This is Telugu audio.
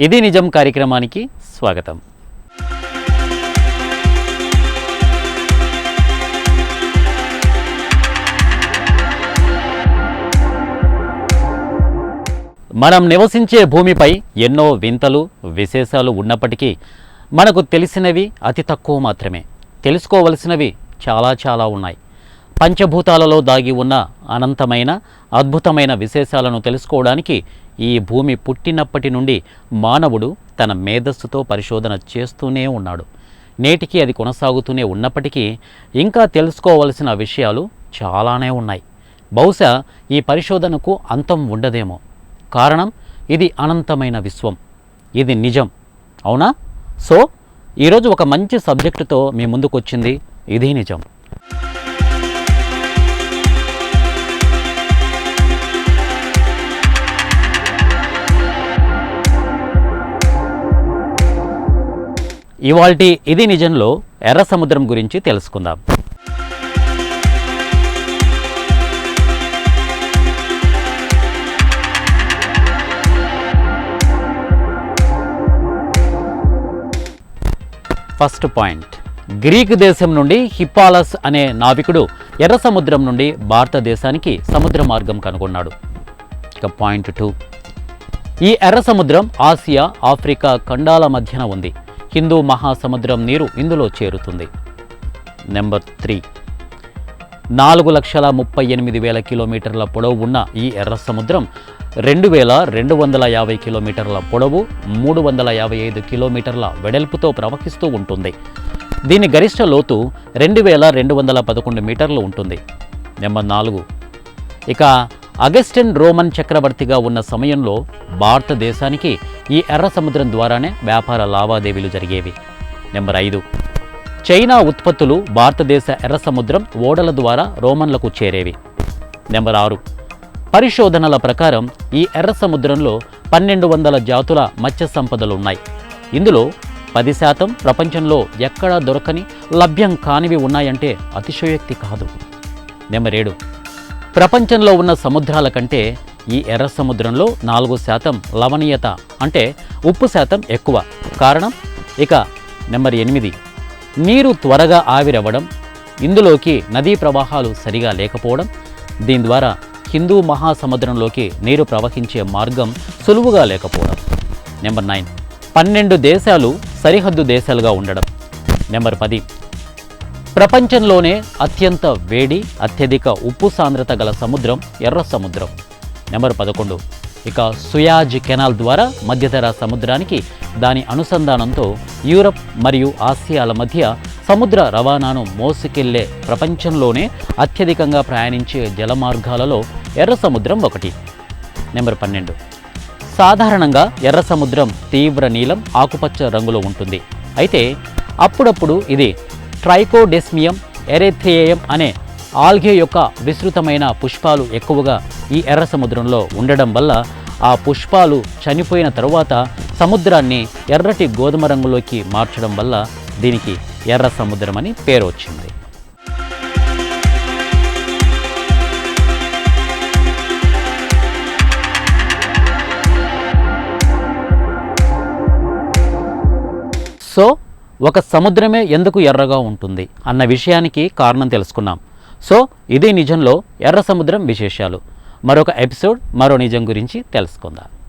ఇది నిజం కార్యక్రమానికి స్వాగతం. మనం నివసించే భూమిపై ఎన్నో వింతలు విశేషాలు ఉన్నప్పటికీ మనకు తెలిసినవి అతి తక్కువ మాత్రమే. తెలుసుకోవలసినవి చాలా చాలా ఉన్నాయి. పంచభూతాలలో దాగి ఉన్న అనంతమైన అద్భుతమైన విశేషాలను తెలుసుకోవడానికి ఈ భూమి పుట్టినప్పటి నుండి మానవుడు తన మేధస్సుతో పరిశోధన చేస్తూనే ఉన్నాడు. నేటికి అది కొనసాగుతూనే ఉన్నప్పటికీ ఇంకా తెలుసుకోవలసిన విషయాలు చాలానే ఉన్నాయి. బహుశా ఈ పరిశోధనకు అంతం ఉండదేమో. కారణం ఇది అనంతమైన విశ్వం. ఇది నిజం. అవునా? సో ఈరోజు ఒక మంచి సబ్జెక్టుతో మీ ముందుకు వచ్చింది ఇది నిజం. ఇవాల్టి ఇది నిజంలో ఎర్ర సముద్రం గురించి తెలుసుకుందాం. ఫస్ట్ పాయింట్ గ్రీక్ దేశం నుండి హిప్పాలస్ అనే నావికుడు ఎర్ర సముద్రం నుండి భారతదేశానికి సముద్ర మార్గం కనుగొన్నాడు. ఇక పాయింట్ టూ ఈ ఎర్ర సముద్రం ఆసియా ఆఫ్రికా ఖండాల మధ్యన ఉంది. హిందూ మహాసముద్రం నీరు ఇందులో చేరుతుంది. Number three. నాలుగు లక్షల ముప్పై ఎనిమిది వేల కిలోమీటర్ల పొడవు ఉన్న ఈ ఎర్ర సముద్రం రెండు వేల రెండు వందల యాభై కిలోమీటర్ల పొడవు మూడు వందల యాభై ఐదు కిలోమీటర్ల వెడల్పుతో ప్రవహిస్తూ ఉంటుంది. దీని గరిష్ట లోతు రెండు వేల రెండు వందల పదకొండు మీటర్లు ఉంటుంది. నెంబర్ నాలుగు. ఇక అగస్టిన్ రోమన్ చక్రవర్తిగా ఉన్న సమయంలో భారతదేశానికి ఈ ఎర్ర సముద్రం ద్వారానే వ్యాపార లావాదేవీలు జరిగేవి. నెంబర్ ఐదు. చైనా ఉత్పత్తులు భారతదేశ ఎర్ర సముద్రం ఓడల ద్వారా రోమన్లకు చేరేవి. నెంబర్ ఆరు. పరిశోధనల ప్రకారం ఈ ఎర్ర సముద్రంలో పన్నెండు వందల జాతుల మత్స్య సంపదలు ఉన్నాయి ఇందులో పది శాతం ప్రపంచంలో ఎక్కడా దొరకని లభ్యం కానివి ఉన్నాయంటే అతిశయోక్తి కాదు. నెంబర్ ఏడు. ప్రపంచంలో ఉన్న సముద్రాల కంటే ఈ ఎర్ర సముద్రంలో నాలుగు శాతం లవణీయత అంటే ఉప్పు శాతం ఎక్కువ. కారణం? ఇక నెంబర్ ఎనిమిది. నీరు త్వరగా ఆవిరవ్వడం ఇందులోకి నదీ ప్రవాహాలు సరిగా లేకపోవడం దీని ద్వారా హిందూ మహాసముద్రంలోకి నీరు ప్రవహించే మార్గం సులువుగా లేకపోవడం. Number nine. పన్నెండు దేశాలు సరిహద్దు దేశాలుగా ఉండడం. నెంబర్ పది. ప్రపంచంలోనే అత్యంత వేడి అత్యధిక ఉప్పు సాంద్రత గల సముద్రం ఎర్ర సముద్రం. నెంబర్ పదకొండు. ఇక సుయాజ్ కెనాల్ ద్వారా మధ్యధరా సముద్రానికి దాని అనుసంధానంతో యూరప్ మరియు ఆసియాల మధ్య సముద్ర రవాణాను మోసుకెళ్ళే ప్రపంచంలోనే అత్యధికంగా ప్రయాణించే జలమార్గాలలో ఎర్ర సముద్రం ఒకటి. నెంబర్ పన్నెండు. సాధారణంగా ఎర్ర సముద్రం తీవ్ర నీలం ఆకుపచ్చ రంగులో ఉంటుంది. అయితే అప్పుడప్పుడు ఇది ట్రైకోడెస్మియం ఎరెథ్రియం అనే ఆల్గే యొక్క విస్తృతమైన పుష్పాలు ఎక్కువగా ఈ ఎర్ర సముద్రంలో ఉండడం వల్ల ఆ పుష్పాలు చనిపోయిన తరువాత సముద్రాన్ని ఎర్రటి గోధుమ రంగులోకి మార్చడం వల్ల దీనికి ఎర్ర సముద్రం అని పేరు వచ్చింది. సో ఒక సముద్రమే ఎందుకు ఎర్రగా ఉంటుంది అన్న విషయానికి కారణం తెలుసుకున్నాం. సో ఇది నిజంలో ఎర్ర సముద్రం విశేషాలు. మరొక ఎపిసోడ్ మరో నిజం గురించి తెలుసుకుందాం.